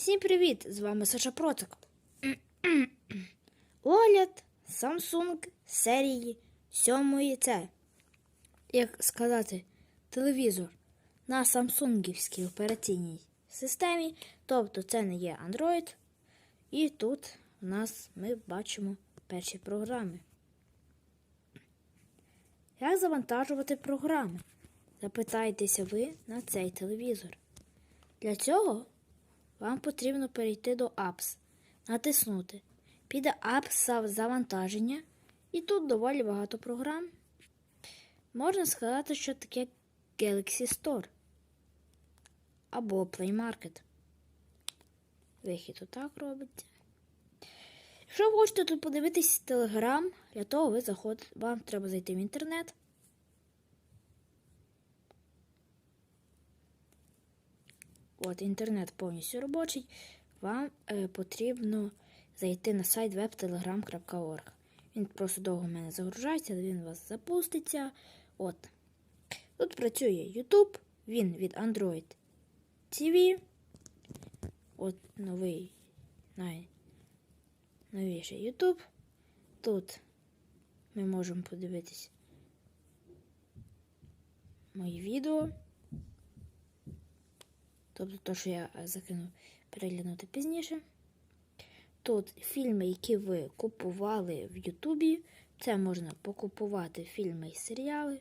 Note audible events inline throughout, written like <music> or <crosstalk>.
Всім привіт! З вами Саша Процик. <clears throat> Огляд Samsung серії 7 це, як сказати, телевізор на самсунгівській операційній системі. Тобто це не є Android. І тут у нас ми бачимо перші програми. Як завантажувати програми? Запитайтеся ви на цей телевізор. Для цього вам потрібно перейти до Apps, натиснути. Піде Apps завантаження, і тут доволі багато програм. Можна сказати, що таке Galaxy Store або Play Market. Вихід отак робиться. Якщо ви хочете тут подивитись Telegram, для того ви заходите, вам треба зайти в інтернет. От, інтернет повністю робочий. Вам е, потрібно зайти на сайт webtelegram.org. Він просто довго в мене загружається, він у вас запуститься. От. Тут працює YouTube, він від Android TV. От новий най, новіший YouTube. Тут ми можемо подивитись мої відео. Тобто те, що я е, закинув переглянути пізніше. Тут фільми, які ви купували в Ютубі. Це можна покупувати фільми і серіали,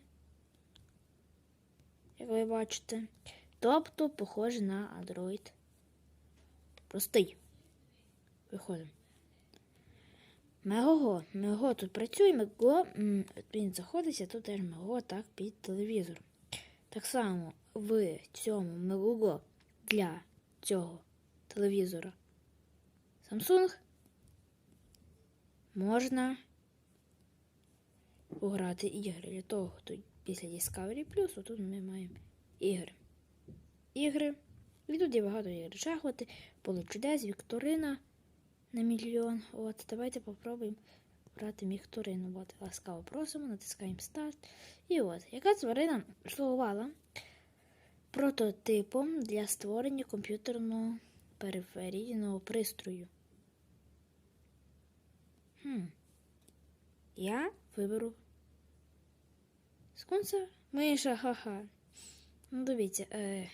як ви бачите. Тобто, похоже на Android. Простий. Виходимо. Мегого. Мего тут працює, Мего, він заходиться, тут теж Мего так під телевізор. Так само в цьому Мегого для цього телевізора Samsung можна пограти ігри. Для того, хто після Discovery Plus, тут ми маємо ігри. Ігри. І тут є багато ігор. Шахмати, поле чудес, Вікторина на мільйон. От, давайте попробуємо грати Вікторину. От, ласкаво просимо, натискаємо старт. І от, яка тварина слугувала прототипом для створення комп'ютерного периферійного пристрою. Хм. Я виберу скунса миша, ха-ха. Ну, дивіться, е,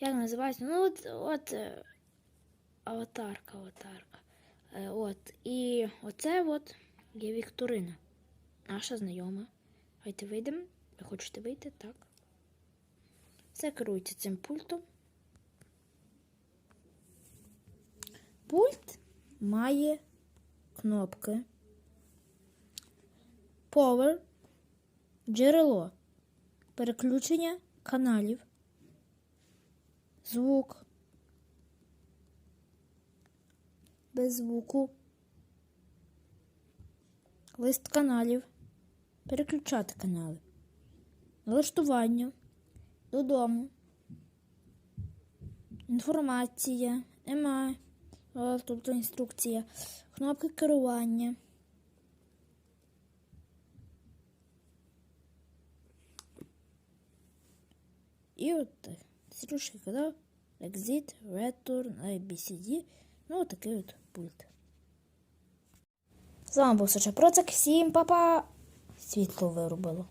як називається? Ну, от, от е, аватарка, аватарка. Е, от. І оце от є Вікторина. Наша знайома. Давайте вийдемо. Ви хочете вийти? Так. Все цим пультом. Пульт має кнопки. Power, джерело, переключення каналів, звук, без звуку, лист каналів, переключати канали, налаштування додому. Інформація, ема, тобто інструкція, кнопки керування. І от стрічки казав Exit, Return, ABCD. Ну, от такий от пульт. З вами був Саша Процик. Всім па-па! Світло вирубило.